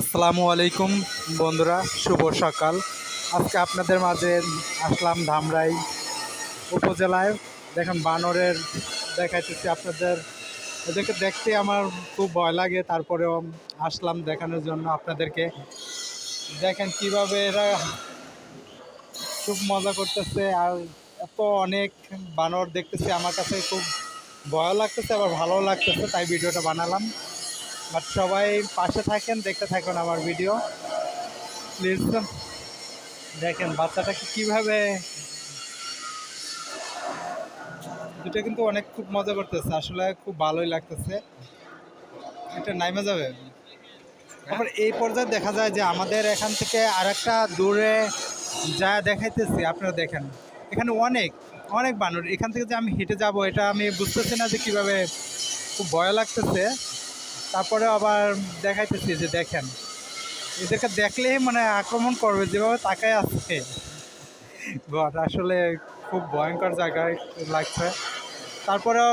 আসসালামু আলাইকুম, বন্ধুরা, শুভ সকাল। আজকে আপনাদের মাঝে আসলাম ধামরাই উপজেলায়। দেখেন বানরের দেখাইতেছি আপনাদের। এদেরকে দেখতে আমার খুব ভয় লাগে, তারপরেও আসলাম দেখানোর জন্য আপনাদেরকে। দেখেন কীভাবে এরা খুব মজা করতেছে, আর এত অনেক বানর দেখতেছি, আমার কাছে খুব ভয় লাগতেছে, আবার ভালো লাগতেছে, তাই ভিডিওটা বানালাম। বাট সবাই পাশে থাকেন, দেখতে থাকুন আমার ভিডিও প্লিজ দেখেন বাচ্চাটাকে কীভাবে দুটো কিন্তু অনেক খুব মজা করতেছে, আসলে খুব ভালোই লাগতেছে। এটা নাইমে যাবে? আবার এই পর্যায়ে দেখা যায় যে আমাদের এখান থেকে আরেকটা দূরে যা দেখাইতেছি, আপনারা দেখেন। এখানে অনেক অনেক বানর। এখান থেকে যে আমি হেঁটে যাব, এটা আমি বুঝতেছি না যে কীভাবে, খুব ভয় লাগতেছে। তারপরে আবার দেখাইতেছি যে দেখেন। এদেরকে দেখলেই মানে আক্রমণ করবে, যেভাবে তাকায় ঘর আসলে খুব ভয়ঙ্কর জায়গায় লাগছে। তারপরেও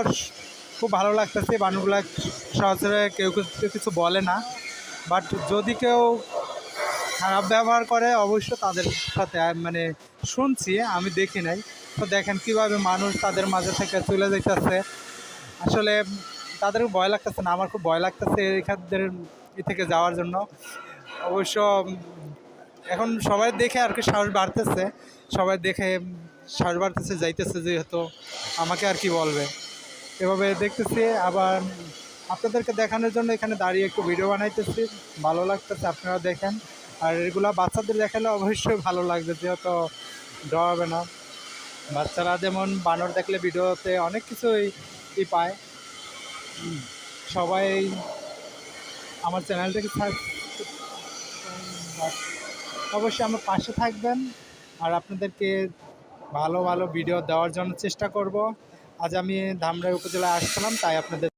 খুব ভালো লাগতেছে বানুগুলা সহজে কেউ কিছু বলে না। বাট যদি কেউ খারাপ ব্যবহার করে অবশ্য তাদের সাথে মানে শুনছি, আমি দেখি নাই। তো দেখেন কীভাবে মানুষ তাদের মাঝে থেকে চলে যাইতেছে। আসলে তাদের ভয় লাগতেছে না, আমার খুব ভয় লাগতেছে এখানদের এ থেকে যাওয়ার জন্য। অবশ্য এখন সবাই দেখে আর কি সাহস বাড়তেছে, সবাই দেখে সাহস বাড়তেছে, যাইতেছে যেহেতু, আমাকে আর কি বলবে। এভাবে দেখতেছি, আবার আপনাদেরকে দেখানোর জন্য এখানে দাঁড়িয়ে একটু ভিডিও বানাইতেছি, ভালো লাগতেছে আপনারা দেখেন। আর এগুলা বাচ্চাদের দেখালে অবশ্যই ভালো লাগবে, যেহেতু ডরাবে না। বাচ্চারা যেমন বানর দেখলে ভিডিওতে অনেক কিছুই পায়। সবাই আমার চ্যানেলটাকে থাক অবশ্যই আমার পাশে থাকবেন আর আপনাদেরকে ভালো ভালো ভিডিও দেওয়ার জন্য চেষ্টা করব। আজ আমি ধামরাই উপজেলায় আসছিলাম, তাই আপনাদের